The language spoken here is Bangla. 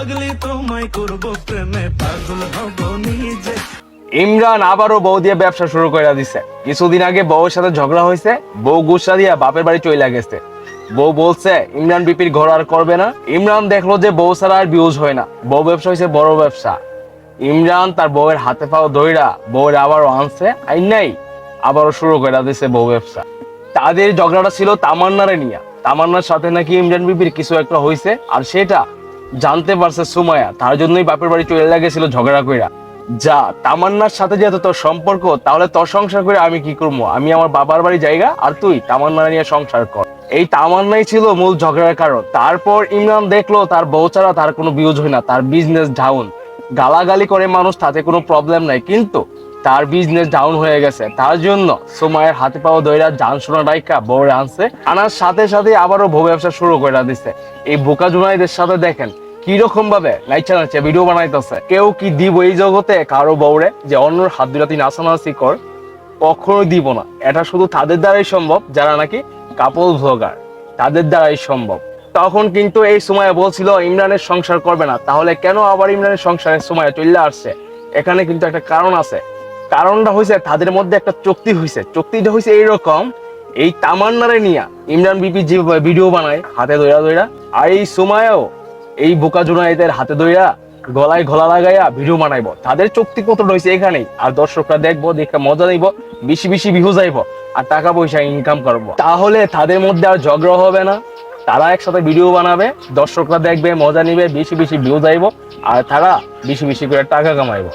পাগলি তোমায় প্রেমে, পাগল নিজে। ইমরান আবারও বউ দিয়ে ব্যবসা শুরু করে দিছে। কিছুদিন আগে বউয়ের সাথে ঝগড়া হয়েছে বউ গুসা দিয়া বাপের বাড়ি চলে গেছে। বউ বলছে, ইমরান বিপির ঘর আর করবে না। ইমরান দেখল যে বউ ছাড়া আর বিউজ হয় না। বউ ব্যবসা হয়েছে বড় ব্যবসা। ইমরান তার বউয়ের হাতে পাও দইরা বউয়ের আবারও আনছে আই নাই। আবারও শুরু করে দিছে বউ ব্যবসা। তাদের ঝগড়াটা ছিল তামান্নারে নিয়ে। তামান্নার সাথে নাকি ইমরান বিপির কিছু একটা হয়েছে আর সেটা জানতে পারছে সুমায়া তার জন্যই বাপের বাড়ি চলে লাগেছিল ঝগড়া কইরা। যা, তামান্নার সাথে যেহেতু তোর সম্পর্ক, তাহলে তোর সংসার করে আমি কি করব? আমি আমার বাবার বাড়ি জায়গা আর তুই তামান্না নিয়ে সংসার কর। এই তামান্নাই ছিল মূল ঝগড়ার কারণ। তারপর ইমরান দেখল তার বউ ছাড়া তার কোনো বিউজ হয় না, তার বিজনেস ডাউন গালাগালি করে মানুষ, তাতে কোনো প্রবলেম নাই। কিন্তু তার বিজনেস ডাউন হয়ে গেছে। তার জন্য সময়ের হাতে পাওয়া দইরা জান শোনা ডাইকা বউরে আনছে। আনার সাথে সাথে আবারও বউ ব্যবসা শুরু করে দিচ্ছে এই বোকা জুনাইদের সাথে দেখেন কীরকম ভাবে নাইচা নাচে ভিডিও বানাইতেছে? কেউ কি দিব এই জগতে? কারও বউরে যে অন্যর হাত দুটা তুই নাচানাচি কর, কখনোই দিব না। এটা শুধু তাদের দ্বারাই সম্ভব, যারা নাকি কাপল ভ্লগার তাদের দ্বারাই সম্ভব। তখন কিন্তু এই সময় বলছিল, ইমরানের সংসার করবে না। তাহলে কেন আবার ইমরানের সংসারের সময় চলে আসছে? এখানে কিন্তু একটা কারণ আছে। কারণটা হয়েছে তাদের মধ্যে একটা চুক্তি হয়েছে চুক্তিটা হয়েছে এইরকম, এই তামান্নারে নিয়ে ইমরান বিপি যে ভিডিও বানায়, হাতে দইরা দইরা আর এই সময়ও এই বোকা জুনাইদের হাতে ধরিয়া গলায় গলা লাগাইয়া ভিডিও মানাইব তাদের চুক্তি কত রয়েছে এখানেই? আর দর্শকরা দেখব, দেখে মজা নিব, বেশি বেশি ভিউ যাইব আর টাকা পয়সা ইনকাম করব। তাহলে তাদের মধ্যে আর ঝগড়া হবে না। তারা একসাথে ভিডিও বানাবে, দর্শকরা দেখবে, মজা নিবে, বেশি বেশি ভিউ যাইব আর তারা বেশি বেশি করে টাকা কামাইবো।